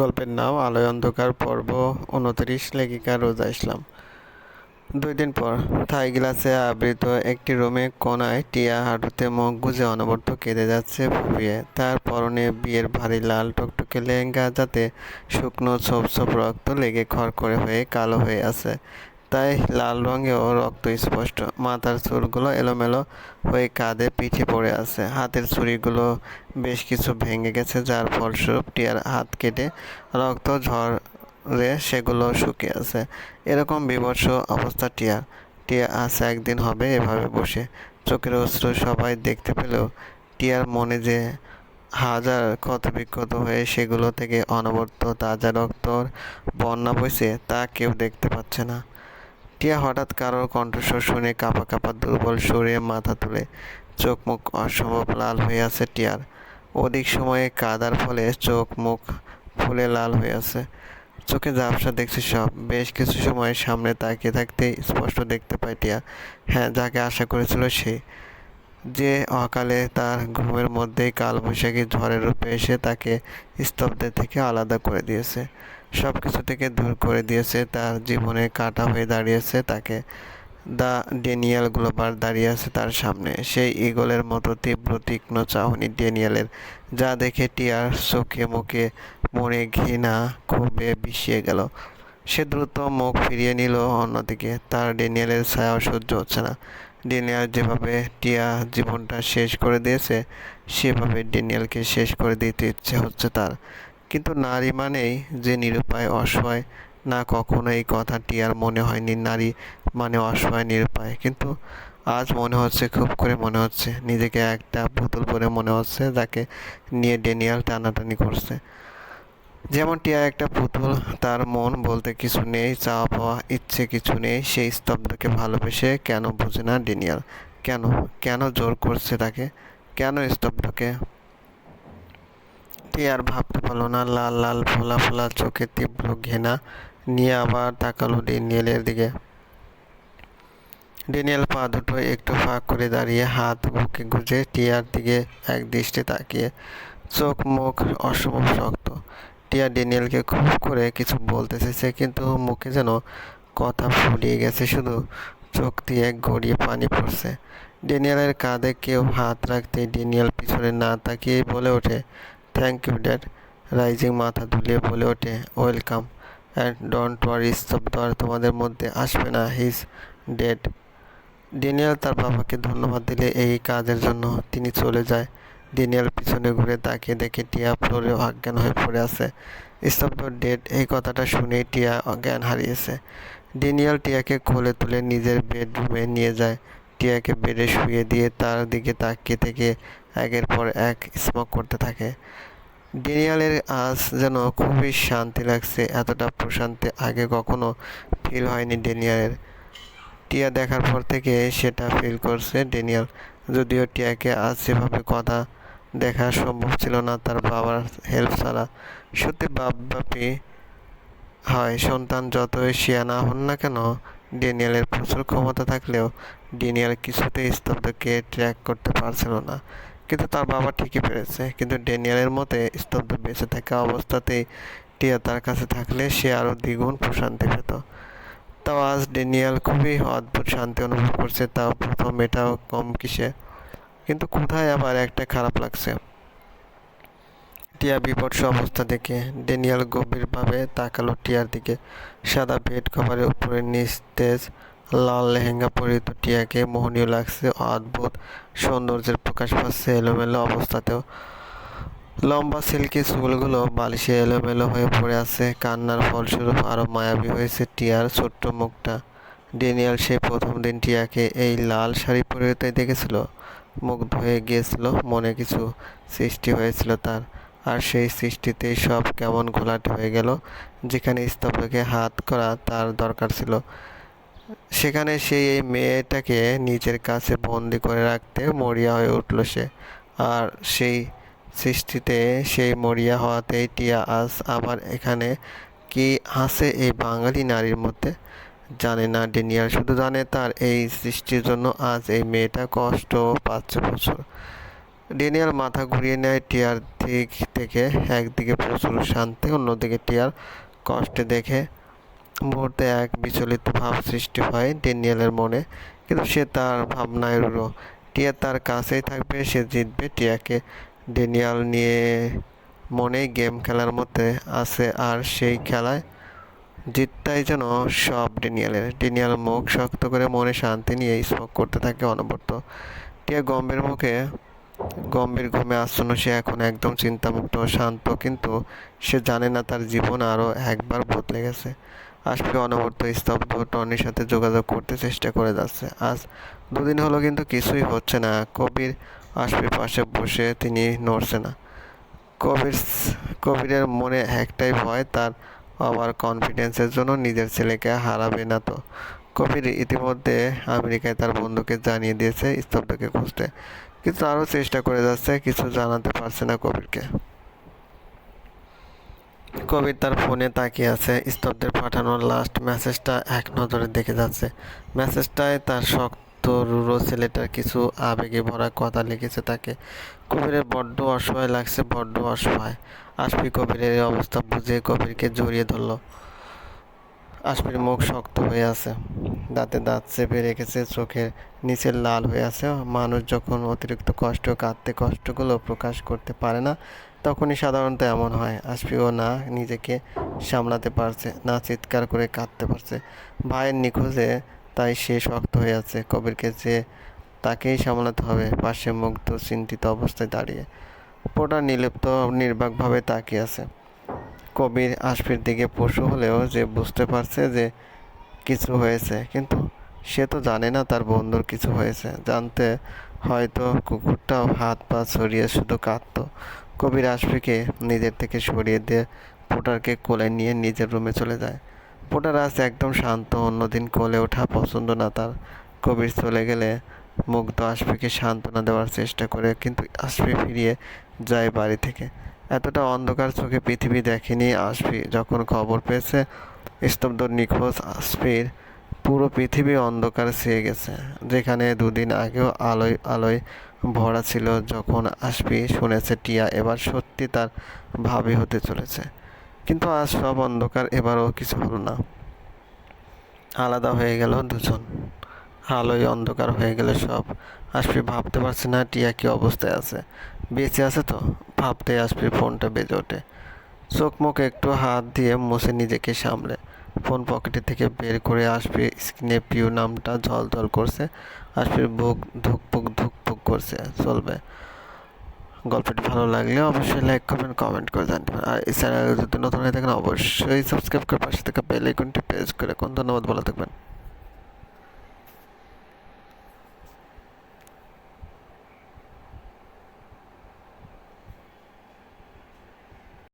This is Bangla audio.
গল্পের নাম আলোয় অন্ধকার পর্ব, উনত্রিশ লেখিকা রোজা ইসলাম। দুই দিন পর থাই গ্লাসে আবৃত একটি রুমে কোনায় টিয়া হাঁটুতে মুখ গুজে অনবরত কেঁদে যাচ্ছে ফুপিয়ে তার পরনে বিয়ের ভারী লাল টকটকে লেহেঙ্গা যাতে শুকনো ছোপ ছোপ রক্ত লেগে খড় খড়খড়ে হয়ে কালো হয়ে আছে। তাই লাল রঙেও রক্ত স্পষ্ট। মাথার চুলগুলো এলোমেলো হয়ে কাঁধে পিঠে পড়ে আছে। হাতের ছুরিগুলো বেশ কিছু ভেঙে গেছে, যার ফলস্বরূপ টিয়ার হাত কেটে রক্ত ঝরে সেগুলো শুকিয়ে আছে। এরকম বিভৎস অবস্থা টিয়ার। টিয়া আছে একদিন হবে এভাবে বসে। চোখের অস্ত্র সবাই দেখতে পেলেও টিয়ার মনে যে হাজার ক্ষত বিক্ষত হয়ে সেগুলো থেকে অনবরত তাজা রক্তর বন্যা বইছে, তা কেউ দেখতে পাচ্ছে না। টিয়া হঠাৎ কারোর কণ্ঠস্বর শুনে কাঁপা কাঁপা দুর্বল সরিয়ে মাথা তুলে চোখ মুখ অসম্ভব লাল হয়ে আছে টিয়ার। অধিক সময়ে কাদার ফলে চোখ মুখ ফুলে লাল হয়ে আছে। চোখে ঝাপসা দেখছে সব। বেশ কিছু সময় সামনে তাকিয়ে থাকতে স্পষ্ট দেখতে পায় টিয়া। হ্যাঁ যাকে আশা করেছিল সে। যে অকালে তার ঘুমের মধ্যেই কালবৈশাখী ঝড়ের রূপে এসে তাকে স্তব্ধের থেকে আলাদা করে দিয়েছে। সব কিছু থেকে দূর করে দিয়েছে, তার জীবনে কাটা হয়ে দাঁড়িয়েছে তাকে। দ্য ডেনিয়াল গ্লোবার দাঁড়িয়ে আছে তার সামনে। সেই ইগলের মতো তীব্র, তীক্ষ্ণ চাহনি ডেনিয়ালের, যা দেখে টিয়ার চোখে মুখে মনে ঘৃণা ক্ষোভে বিষিয়ে গেল। সে দ্রুত মুখ ফিরিয়ে নিল অন্যদিকে। তার ডেনিয়ালের ছায়া সহ্য হচ্ছে না। ডেনিয়াল যেভাবে টিয়া জীবনটা শেষ করে দিয়েছে, সেভাবে ডেনিয়ালকে শেষ করে দিতে ইচ্ছে হচ্ছে তার। কিন্তু নারী মানেই যে নিরুপায়, অসহায়, না কখনো এই কথা টিয়ার মনে হয়নি। নারী মানে অসহায়, নিরুপায়। কিন্তু আজ মনে হচ্ছে, খুব করে মনে হচ্ছে। নিজেকে একটা পুতুল করে মনে হচ্ছে, যাকে নিয়ে ডেনিয়াল টানাটানি করছে। যেমন টিয়া একটা পুতুল, তার মন বলতে কিছু নেই চাওয়া পাওয়া ইচ্ছে কিছু নেই, সেই স্তব্ধকে ভালোবেসে কেন বোঝে না ডেনিয়াল? কেন? কেন জোর করছে তাকে? কেন স্তব্ধকে? টিয়া আর ভাবতে পারল না, লাল লাল ফোলা ফোলা চোখে তীব্র ঘেনা নিয়ে আবার তাকালো ডেনিয়েলের দিকে। ডেনিয়েল পা দুটো একটু ফাঁক করে দাঁড়িয়ে হাত বুকে গুজে টিয়ার দিকে এক দৃষ্টি তাকিয়ে, চোখ মুখ অসম্ভব শক্ত। টিয়া ডেনিয়েলকে খুব করে কিছু বলতেছে চেয়েছে, কিন্তু মুখে যেন কথা ফুরিয়ে গেছে, শুধু চোখ দিয়ে গড়িয়ে পানি পড়ছে। ডেনিয়েলের কাঁধে কেউ হাত রাখতে ডেনিয়েল পিছনে না তাকিয়ে বলে ওঠে থ্যাংক ইউ ড্যাড রাইজিং মাথা ধুলিয়ে বলে ওঠে ওয়েলকাম অ্যান্ড ডোন্ট ওয়ারি স্তব্ধ, আর তোমাদের মধ্যে আসবে না হিজ ডেড ডেনিয়াল তার বাবাকে ধন্যবাদ দিলে এই কাজের জন্য তিনি চলে যায়। ডেনিয়াল পিছনে ঘুরে তাকিয়ে দেখে টিয়া ফ্লোরে অজ্ঞান হয়ে পড়ে আছে। স্তব্ধ ডেড এই কথাটা শুনেই টিয়া অজ্ঞান হারিয়েছে। ডেনিয়াল টিয়াকে কোলে তুলে নিজের বেডরুমে নিয়ে যায়। টিয়াকে বেডে শুয়ে দিয়ে তার দিকে তাকিয়ে থেকে একের পর এক স্মোক করতে থাকে। ডেনিয়ালের আজ যেন খুবই শান্তি লাগছে, এতটা প্রশান্তি আগে কখনো ফিল হয়নি ডেনিয়ালের টিয়া দেখার পর থেকে সেটা ফিল করছে ডেনিয়াল যদিও টিয়াকে আজ সেভাবে কথা দেখা সম্ভব ছিল না তার বাবার হেল্প ছাড়া। সত্যি বাপ বাপবাপি হয়, সন্তান যতই শিয়ানা হন না কেন ডেনিয়ালের প্রচুর ক্ষমতা থাকলেও ডেনিয়াল কিছুতেই স্তব্ধকে ট্র্যাক করতে পারছিল না। কিন্তু তার বাবা ঠিকই পেরেছে, কিন্তু ডেনিয়ালের মতে স্তব্ধ বেঁচে থাকা অবস্থাতেই টিয়া তার কাছে থাকলে সে আরও দ্বিগুণ প্রশান্তি পেত। তাও আজ ডেনিয়াল খুবই অদ্ভুত শান্তি অনুভব করছে, তাও প্রথম এটাও কম কিসে। কিন্তু কোথায় আবার একটা খারাপ লাগছে? টিয়া বিপর্ষ অবস্থা দেখে ডেনিয়াল গভীরভাবে তাকালো টিয়ার দিকে। সাদা বেড কভারের উপরে নিস্তেজ লাল লেহেঙ্গা পরিহিত টিয়াকে মোহনীয় লাগছে অদ্ভুত সৌন্দর্যের প্রকাশ পাচ্ছে এলোমেলো অবস্থাতেও। লম্বা সিল্কি চুলগুলো বালিশে এলোমেলো হয়ে পড়ে আছে। কান্নার ফলস্বরূপ আরও মায়াবী হয়েছে টিয়ার ছোট্ট মুখটা। ডেনিয়াল সেই প্রথম দিন টিয়াকে এই লাল শাড়ি পরিহিত দেখেছিল। মুগ্ধ হয়ে গিয়েছিল, মনে কিছু সৃষ্টি হয়েছিল তার। আর সেই সৃষ্টিতেই সব কেমন ঘোলাটে হয়ে গেল, যেখানে স্তব্ধকে হাত করা তার দরকার ছিল। সেখানে সেই এই মেয়েটাকে নিজের কাছে বন্দি করে রাখতে মরিয়া হয়ে উঠল সে। আর সেই সৃষ্টিতে সেই মরিয়া হওয়াতেই টিয়া আজ আবার এখানে। কি আছে এই বাঙালি নারীর মধ্যে? জানে না, ডেনিয়াল শুধু জানে তার এই সৃষ্টির জন্য আজ এই মেয়েটা কষ্ট পাচ্ছে প্রচুর। ডেনিয়াল মাথা ঘুরিয়ে নেয় টিয়ার দিক থেকে, একদিকে প্রচুর শান্তি, অন্যদিকে টিয়ার কষ্টে দেখে মুহূর্তে এক বিচলিত ভাব সৃষ্টি হয় ডেনিয়ালের মনে, কিন্তু সে তার ভাবনায় রুড়ো টিয়া তার কাছেই থাকবে, সে জিতবে টিয়াকে। ডেনিয়াল নিয়ে মনেই গেম খেলার মধ্যে আছে আর সেই খেলায় জিতটাই যেন সব ডেনিয়ালের। ডেনিয়াল মুখ শক্ত করে মনে শান্তি নিয়ে স্মোক করতে থাকে অনবরত। টিয়া গম্ভীর মুখে, গম্ভীর ঘুমে আচ্ছন্ন, সে এখন একদম চিন্তামুক্ত, শান্ত, কিন্তু সে জানে না তার জীবন আরও একবার বদলে গেছে। আজকে অনবরত স্তব্ধ, টনির সাথে যোগাযোগ করতে চেষ্টা করে যাচ্ছে। আজ দুদিন হলো কিন্তু কিছুই হচ্ছে না। কবির আশপির পাশে বসে তিনি নড়ছে না। কবির কবিরের মনে একটাই ভয়, তার ওভার কনফিডেন্সের জন্য নিজের ছেলেকে হারাবে না তো। কবির ইতিমধ্যে আমেরিকায় তার বন্ধুকে জানিয়ে দিয়েছে স্তব্ধকে খুঁজতে। কিন্তু আরও চেষ্টা করে যাচ্ছে, কিছু জানাতে পারছে না কবিরকে। কবির তার ফোনে তাকিয়ে আছে, স্তব্ধের পাঠানো লাস্ট মেসেজটা এক নজরে দেখে যাচ্ছে। মেসেজটায় তার শক্ত রুড়ো ছেলেটার কিছু আবেগে ভরা কথা লিখেছে তাকে। কবিরের বড্ড অসহায় লাগছে, বড্ড অসহায়। আশফি কবিরের এই অবস্থা বুঝে কবিরকে জড়িয়ে ধরল। আশফির মুখ শক্ত হয়ে আছে। দাঁতে দাঁত চেপে রেখেছে, চোখের নিচে লাল হয়ে আছে। মানুষ যখন অতিরিক্ত কষ্ট, কাঁদতে কষ্টগুলো প্রকাশ করতে পারে না, তখনই সাধারণত এমন হয়। আশফিও না নিজেকে সামলাতে পারছে, না চিৎকার করে কাঁদতে পারছে। ভাইয়ের নিখোঁজে তাই সে শক্ত হয়ে আছে। কবিরকে যে তাকেই সামলাতে হবে, পাশে মুগ্ধ, চিন্তিত অবস্থায় দাঁড়িয়ে। পোটা নিলিপ্ত নির্বাকভাবে তাকিয়ে আছে। কবির আশফির দিকে পশু হলেও যে বুঝতে পারছে যে কিছু হয়েছে, কিন্তু সে তো জানে না তার বন্ধুর কিছু হয়েছে। জানতে হয়তো কুকুরটাও হাত পা ছড়িয়ে শুধু কাঁদত। কবির আশফিকে নিজের থেকে সরিয়ে দিয়ে পোটারকে কোলে নিয়ে নিজের রুমে চলে যায়। পোটার আজ একদম শান্ত, অন্যদিন কোলে ওঠা পছন্দ না তার। কবির চলে গেলে মুগ্ধ আশফিকে সান্ত্বনা দেওয়ার চেষ্টা করে, কিন্তু আশফি ফিরিয়ে যায় বাড়ি থেকে। এতটা অন্ধকার চোখে পৃথিবী দেখেনি আশফি। যখন খবর পেয়েছে, স্তব্ধ নিখোঁজ আশফির পুরো পৃথিবী অন্ধকার ছেয়ে গেছে, যেখানে দুদিন আগেও আলোয় আলোয় ভরা ছিল, যখন আশফি শুনেছে, টিয়া এবার সত্যি তার ভাবি হতে চলেছে। কিন্তু আজ সব অন্ধকার, এবারও কিছু হলো না। আলাদা হয়ে গেল দুজন। আলোয় অন্ধকার হয়ে গেলে সব। আশফি ভাবতে পারছে না টিয়া কি অবস্থায় আছে। বেঁচে আছে তো? ভাবতে আশফির ফোনটা বেজে ওঠে। চোখ মুখ একটু হাত দিয়ে মুছে নিজেকে সামলে। ফোন পকেটে থেকে বের করে আসবে স্ক্রিনে পিউ নামটা ঝল ঝল করছে। আসবে বুক ধুকপুক ধুকপুক করছে, চলবে। গল্পটি ভালো লাগলে অবশ্যই লাইক করবেন কমেন্ট করে জানবেন আর এছাড়া যদি নতুন হয়ে থাকেন, অবশ্যই সাবস্ক্রাইব করে পাশে থেকে বেল আইকনটি প্রেস করে কোন ধন্যবাদ বলে থাকবেন।